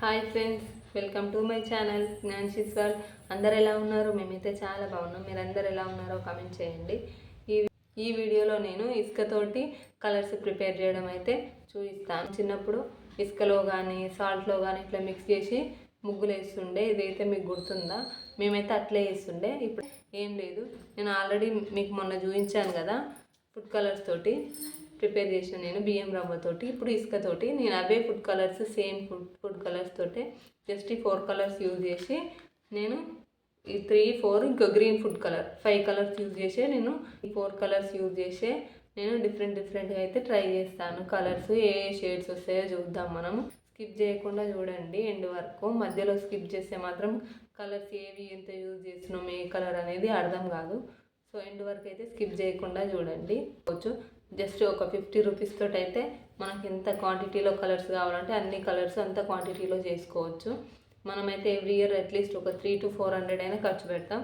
Hi friends welcome to my channel Gnanshi's world అందరు ఎలా ఉన్నారు? మేమైతే చాలా బాగున్నాం. మీరందరు ఎలా ఉన్నారో కామెంట్ చేయండి. ఈ ఈ వీడియోలో నేను ఇసుకతోటి కలర్స్ ప్రిపేర్ చేయడం అయితే చూపిస్తాను. చిన్నప్పుడు ఇసుకలో కానీ సాల్ట్లో కానీ ఇట్లా మిక్స్ చేసి ముగ్గులు వేస్తుండే. ఇదైతే మీకు గుర్తుందా? మేమైతే అట్లే వేస్తుండే. ఇప్పుడు ఏం లేదు. నేను ఆల్రెడీ మీకు మొన్న చూపించాను కదా ఫుడ్ కలర్స్ తోటి. ప్రిపేర్ చేసిన నేను బియ్యం రవ్వతోటి ఇప్పుడు ఇసుకతోటి నేను అవే food colours same food food colours తోటే జస్ట్ ఈ ఫోర్ కలర్స్ యూజ్ చేసి నేను ఈ త్రీ ఫోర్ ఇంకా green food colour five colours use చేసే నేను ఈ ఫోర్ కలర్స్ యూజ్ చేసే నేను డిఫరెంట్ డిఫరెంట్గా అయితే ట్రై చేస్తాను. కలర్స్ ఏ ఏ షేడ్స్ వస్తాయో చూద్దాం మనం స్కిప్ చేయకుండా చూడండి ఎండ్ వరకు. మధ్యలో స్కిప్ చేస్తే మాత్రం కలర్స్ ఏవి ఎంత యూజ్ చేస్తున్నాం ఏ కలర్ అనేది అర్థం కాదు. సో ఎండ్ వరకు అయితే స్కిప్ చేయకుండా చూడండి. వచ్చు జస్ట్ ఒక ఫిఫ్టీ రూపీస్ తోటి అయితే మనకి ఎంత క్వాంటిటీలో కలర్స్ కావాలంటే అన్ని కలర్స్ అంత క్వాంటిటీలో చేసుకోవచ్చు. మనమైతే ఎవ్రీ ఇయర్ అట్లీస్ట్ ఒక త్రీ టు ఫోర్ హండ్రెడ్ అయినా ఖర్చు పెడతాం.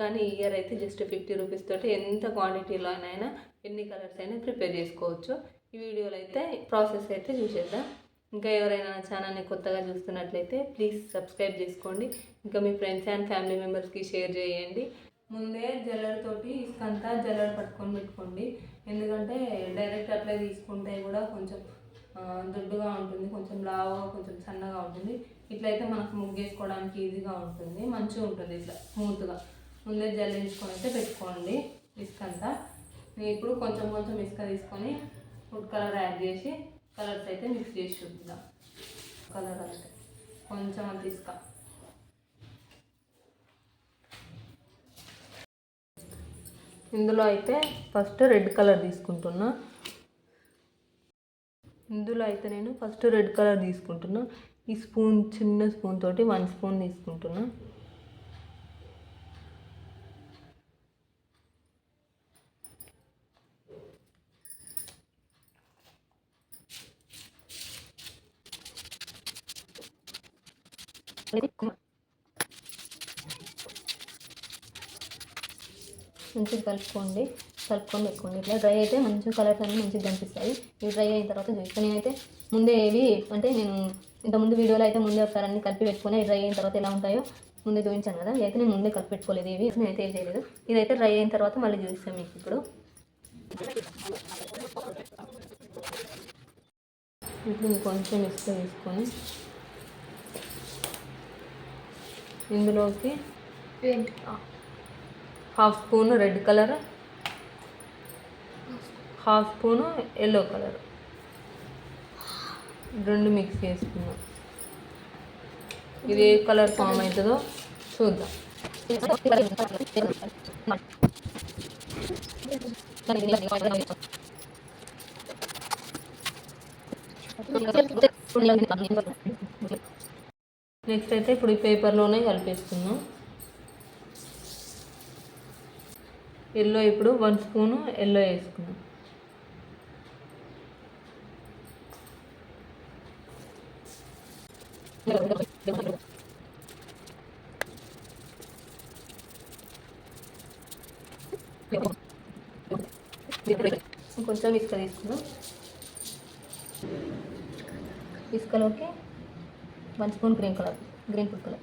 కానీ ఈ ఇయర్ అయితే జస్ట్ ఫిఫ్టీ రూపీస్ తోటి ఎంత క్వాంటిటీలో అయినా ఎన్ని కలర్స్ అయినా ప్రిపేర్ చేసుకోవచ్చు. ఈ వీడియోలో అయితే ప్రాసెస్ అయితే చూసేద్దాం. ఇంకా ఎవరైనా నా ఛానల్ని కొత్తగా చూస్తున్నట్లయితే ప్లీజ్ సబ్స్క్రైబ్ చేసుకోండి. ఇంకా మీ ఫ్రెండ్స్ అండ్ ఫ్యామిలీ మెంబర్స్కి షేర్ చేయండి. ముందే జల్లెడతోటి ఇసుకంతా జల్లెడ పట్టుకొని పెట్టుకోండి. ఎందుకంటే డైరెక్ట్ అట్లే తీసుకుంటే కూడా కొంచెం దుడ్డుగా దొడ్డుగా ఉంటుంది కొంచెం లావుగా కొంచెం సన్నగా ఉంటుంది. ఇట్లయితే మనకు ముగ్గేసుకోవడానికి ఈజీగా ఉంటుంది మంచిగా ఉంటుంది ఇట్లా స్మూత్గా. ముందే జల్లించుకొని అయితే పెట్టుకోండి ఇసుకంతా నేను ఇప్పుడు కొంచెం కొంచెం ఇసుక తీసుకొని ఫుడ్ కలర్ యాడ్ చేసి కలర్స్ అయితే మిక్స్ చేసి చూద్దాం కలర్ అంటే కొంచెం అంత ఇసుక. ఇందులో అయితే ఫస్ట్ రెడ్ కలర్ తీసుకుంటున్నా. ఇందులో అయితే నేను ఫస్ట్ రెడ్ కలర్ తీసుకుంటున్నా. ఈ స్పూన్ చిన్న స్పూన్ తోటి వన్ స్పూన్ తీసుకుంటున్నా. మంచిగా కలుపుకోండి. కలుపుకొని పెట్టుకోండి. ఇట్లా డ్రై అయితే మంచి కలర్స్ అన్నీ మంచిగా కనిపిస్తాయి. ఇవి డ్రై అయిన తర్వాత చూస్తే. నేనైతే ముందే ఏవి అంటే నేను ఇంతకుముందు ముందు వీడియోలో అయితే ముందే ఒకసారి అన్ని కలిపి పెట్టుకుని డ్రై అయిన తర్వాత ఎలా ఉంటాయో ముందే చూపించాను కదా. అయితే నేను ముందే కలిపి పెట్టుకోలేదు ఇవి నేనైతే ఏం చేయలేదు. ఇదైతే డ్రై అయిన తర్వాత మళ్ళీ చూపిస్తాను మీకు ఇప్పుడు. ఇప్పుడు ఇంకొంచెం ఇసుక తీసుకొని ఇందులోకి half spoon red colour half spoon yellow colour. రెండు మిక్స్ చేసుకున్నాం ఇది ఏ కలర్ ఫామ్ అవుతుందో చూద్దాం. నెక్స్ట్ అయితే ఇప్పుడు ఈ పేపర్లోనే కలిపేసుకుందాం. ఎల్లో ఇప్పుడు వన్ స్పూను ఎల్లో వేసుకున్నాం. కొంచెం ఇసుక తీసుకున్నాం. ఇసుకలోకి one spoon green colour green food colour.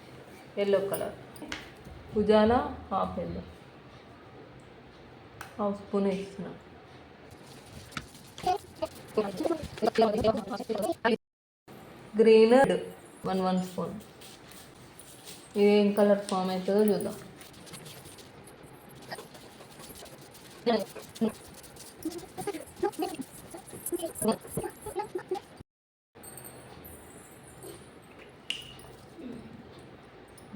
Yellow colour Ujala half yellow half spoon వేస్తున్నా గ్రీన్ వన్ వన్ స్పూన్ ఇది ఏం కలర్ ఫామ్ అవుతుందో చూద్దాం.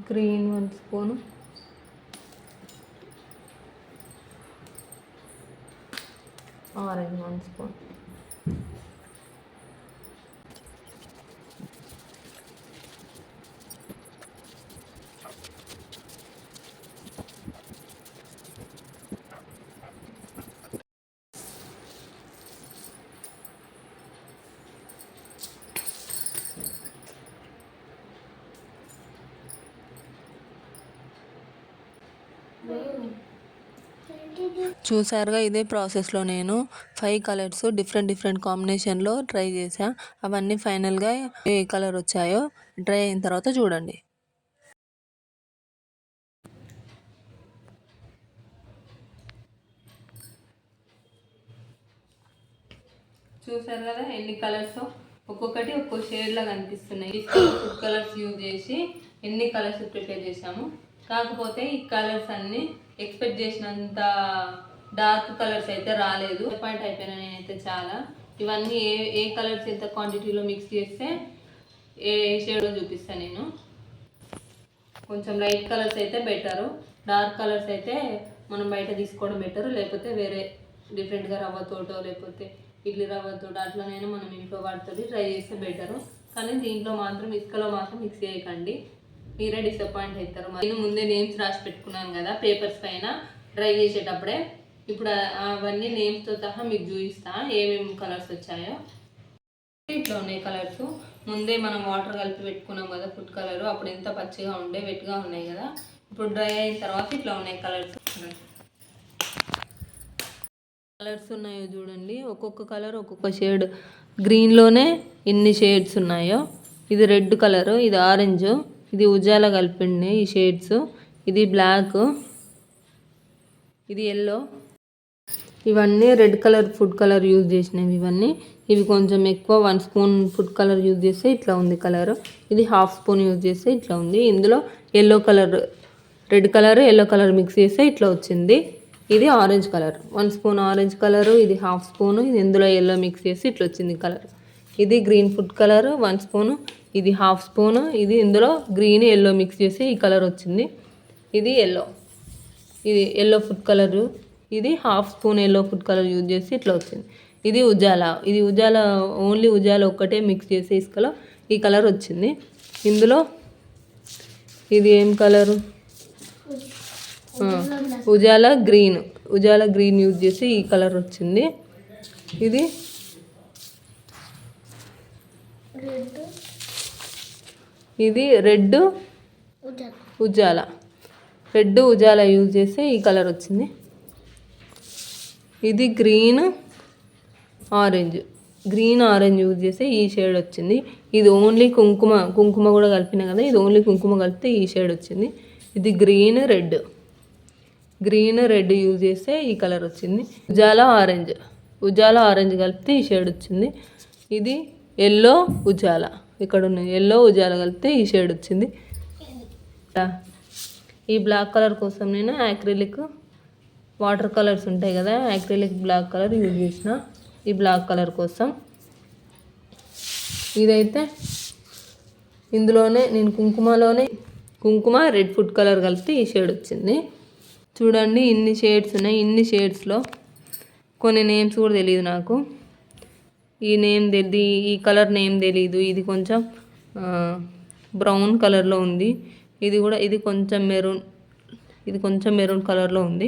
Green one spoon orange one spoon చూసారుగా ఇదే ప్రాసెస్లో నేను ఫైవ్ కలర్స్ డిఫరెంట్ డిఫరెంట్ కాంబినేషన్లో ట్రై చేసా అవన్నీ ఫైనల్గా ఏ కలర్ వచ్చాయో డ్రై అయిన తర్వాత చూడండి. చూసారు కదా ఎన్ని కలర్స్? ఒక్కొక్కటి ఒక్కో షేడ్లా కనిపిస్తున్నాయి. ఫుడ్ కలర్స్ యూజ్ చేసి ఎన్ని కలర్స్ ప్రిపేర్ చేసాము కాకపోతే ఈ కలర్స్ అన్ని ఎక్స్పెక్ట్ చేసినంత డార్క్ కలర్స్ అయితే రాలేదు. పాయింట్ అయిపోయినా నేనైతే చాలా. ఇవన్నీ ఏ ఏ కలర్స్ ఎంత క్వాంటిటీలో మిక్స్ చేస్తే ఏ షేడ్లో చూపిస్తాను నేను. కొంచెం లైట్ కలర్స్ అయితే బెటరు డార్క్ కలర్స్ అయితే మనం బయట తీసుకోవడం బెటర్ లేకపోతే వేరే డిఫరెంట్గా రవ్వతోటో లేకపోతే ఇడ్లీ రవ్వతోటో అట్లనైనా మనం ఇంట్లో వాటితోటి ట్రై చేస్తే బెటరు కానీ దీంట్లో మాత్రం ఇసుకలో మాత్రం మిక్స్ చేయకండి. మీరే డిసప్పాయింట్ అవుతారు నేను ముందే నేమ్స్ రాసి పెట్టుకున్నాను కదా పేపర్స్ పైన. డ్రై చేసేటప్పుడే ఇప్పుడు అవన్నీ నేమ్స్తో సహా మీకు చూపిస్తా. ఏమేమి కలర్స్ వచ్చాయో. ఇట్లా ఉన్నాయి కలర్స్. ముందే మనం వాటర్ కలిపి పెట్టుకున్నాం కదా ఫుడ్ కలర్. అప్పుడు ఎంత పచ్చిగా ఉండే వెట్గా ఉన్నాయి కదా. ఇప్పుడు డ్రై అయిన తర్వాత ఇట్లా ఉన్నాయి కలర్స్. కలర్స్ ఉన్నాయో చూడండి. ఒక్కొక్క కలర్ ఒక్కొక్క షేడ్. గ్రీన్లోనే ఎన్ని షేడ్స్ ఉన్నాయో. ఇది రెడ్ కలరు ఇది ఆరెంజ్ ఇది ఉజాల కలిపిండి ఈ షేడ్స్. ఇది బ్లాక్ ఇది ఎల్లో. ఇవన్నీ red colour food colour use చేసినవి ఇవన్నీ. ఇవి కొంచెం ఎక్కువ one spoon food colour use చేస్తే ఇట్లా ఉంది కలర్. ఇది హాఫ్ స్పూన్ యూజ్ చేస్తే ఇట్లా ఉంది. ఇందులో yellow colour red colour yellow colour mix చేస్తే ఇట్లా వచ్చింది. ఇది orange colour. One spoon orange colour ఇది హాఫ్ స్పూన్ ఇది ఇందులో ఎల్లో మిక్స్ చేసి ఇట్లా వచ్చింది కలర్. ఇది green food colour one spoon ఇది హాఫ్ స్పూన్ ఇది ఇందులో గ్రీన్ ఎల్లో మిక్స్ చేసి ఈ కలర్ వచ్చింది. ఇది ఎల్లో ఇది ఎల్లో ఫుడ్ కలరు. ఇది half spoon yellow food colour use చేసి ఇట్లా వచ్చింది. ఇది ఉజాల ఇది ఉజాల ఓన్లీ ఉజాల ఒక్కటే మిక్స్ చేసి ఇసుకలో ఈ కలర్ వచ్చింది. ఇందులో ఇది ఏం colour? Ujala green Ujala green use చేసి ఈ కలర్ వచ్చింది. ఇది ఇది red Ujala red Ujala use చేస్తే ఈ కలర్ వచ్చింది. ఇది green orange. Green orange use చేస్తే ఈ షేడ్ వచ్చింది. ఇది ఓన్లీ కుంకుమ కుంకుమ కూడా కలిపిన కదా ఇది ఓన్లీ కుంకుమ కలిపితే ఈ షేడ్ వచ్చింది. ఇది green red. Green red use చేస్తే ఈ కలర్ వచ్చింది. ఉజాల ఆరెంజ్. ఉజాల ఆరెంజ్ కలిపితే ఈ షేడ్ వచ్చింది. ఇది ఎల్లో ఉజాల. ఇక్కడ ఉన్న ఎల్లో ఉజాల కలిపితే ఈ షేడ్ వచ్చింది. ఈ బ్లాక్ కలర్ కోసం నేను యాక్రిలిక్ వాటర్ కలర్స్ ఉంటాయి కదా యాక్రిలిక్ బ్లాక్ కలర్ యూజ్ చేసిన ఈ బ్లాక్ కలర్ కోసం. ఇదైతే ఇందులోనే నేను కుంకుమలోనే కుంకుమ రెడ్ ఫుడ్ కలర్ కలిపితే ఈ షేడ్ వచ్చింది. చూడండి ఇన్ని షేడ్స్ ఉన్నాయి. ఇన్ని షేడ్స్లో కొన్ని నేమ్స్ కూడా తెలియదు నాకు. ఈ నేమ్ తెలియదు ఈ కలర్ నేమ్ తెలీదు. ఇది కొంచెం బ్రౌన్ కలర్లో ఉంది. ఇది కూడా ఇది కొంచెం మెరూన్ ఇది కొంచెం మెరూన్ కలర్లో ఉంది.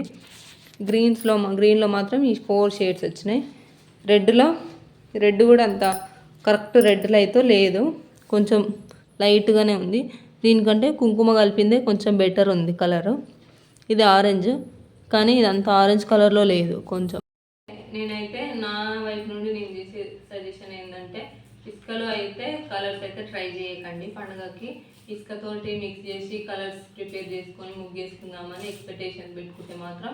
గ్రీన్స్లో గ్రీన్లో మాత్రం ఈ ఫోర్ షేడ్స్ వచ్చినాయి. రెడ్లో రెడ్ కూడా అంత కరెక్ట్ రెడ్లో అయితే లేదు. కొంచెం లైట్గానే ఉంది. దీనికంటే కుంకుమ కలిపిందే కొంచెం బెటర్ ఉంది కలరు. ఇది ఆరెంజ్ కానీ ఇది అంత ఆరెంజ్ కలర్లో లేదు కొంచెం. నేనైతే నా వైపు నుండి నేను చేసే సజెషన్ ఏంటంటే ఇసుకలో అయితే కలర్స్ అయితే ట్రై చేయకండి పండుగకి. ఇసుకతోటి మిక్స్ చేసి కలర్స్ ప్రిపేర్ చేసుకొని ముగ్గేసుకుందామని ఎక్స్పెక్టేషన్ పెట్టుకుంటే మాత్రం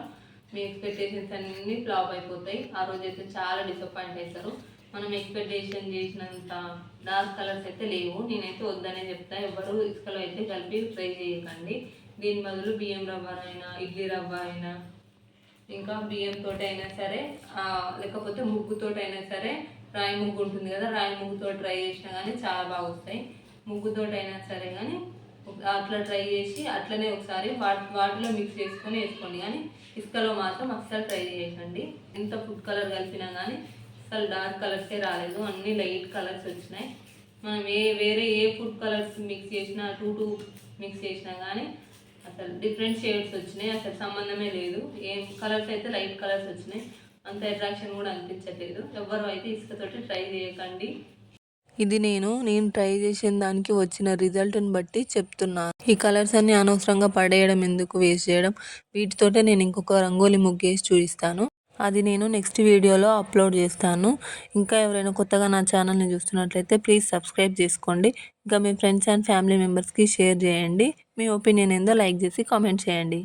మీ ఎక్స్పెక్టేషన్స్ అన్నీ ఫ్లాప్ అయిపోతాయి. ఆ రోజు అయితే చాలా డిసప్పాయింట్ అవుతారు మనం ఎక్స్పెక్టేషన్ చేసినంత డార్క్ కలర్స్ అయితే లేవు. నేనైతే వద్దనే చెప్తా. ఎవరు ఇసుకలో అయితే కలిపి ట్రై చేయకండి. దీని బదులు బియ్యం రవ్వ అయినా ఇడ్లీ రవ్వ అయినా ఇంకా బియ్యంతో అయినా సరే లేకపోతే ముగ్గుతో అయినా సరే రాయి ముగ్గు ఉంటుంది కదా రాయి ముగ్గుతో ట్రై చేసినా కానీ చాలా బాగా వస్తాయి. ముగ్గుతో అయినా సరే కానీ అట్లా ట్రై చేసి అట్లనే ఒకసారి వాటి వాటిలో మిక్స్ చేసుకొని వేసుకోండి. కానీ ఇసుకలో మాత్రం అస్సలు ట్రై చేయకండి. ఎంత ఫుడ్ కలర్ కలిపినా కానీ అసలు డార్క్ కలర్సే రాలేదు. అన్ని లైట్ కలర్స్ వచ్చినాయి. మనం ఏ వేరే ఏ ఫుడ్ కలర్స్ మిక్స్ చేసినా టూ టూ మిక్స్ చేసినా కానీ అసలు డిఫరెంట్ షేడ్స్ వచ్చినాయి. అసలు సంబంధమే లేదు. ఏం కలర్స్ అయితే లైట్ కలర్స్ వచ్చినాయి అంత అట్రాక్షన్ కూడా అనిపించట్లేదు. ఎవ్వరు అయితే ఇసుకతోటి ట్రై చేయకండి. ఇది నేను నేను ట్రై చేసిన దానికి వచ్చిన రిజల్ట్ని బట్టి చెప్తున్నాను. ఈ కలర్స్ అన్ని అనవసరంగా పడేయడం ఎందుకు వేస్ట్ చేయడం? వీటితోటే నేను ఇంకొక రంగోలి ముగ్గేసి చూపిస్తాను. అది నేను నెక్స్ట్ వీడియోలో అప్లోడ్ చేస్తాను. ఇంకా ఎవరైనా కొత్తగా నా ఛానల్ని చూస్తున్నట్లయితే ప్లీజ్ సబ్స్క్రైబ్ చేసుకోండి. ఇంకా మీ ఫ్రెండ్స్ అండ్ ఫ్యామిలీ మెంబర్స్కి షేర్ చేయండి. మీ ఒపీనియన్ ఏందో లైక్ చేసి కామెంట్ చేయండి.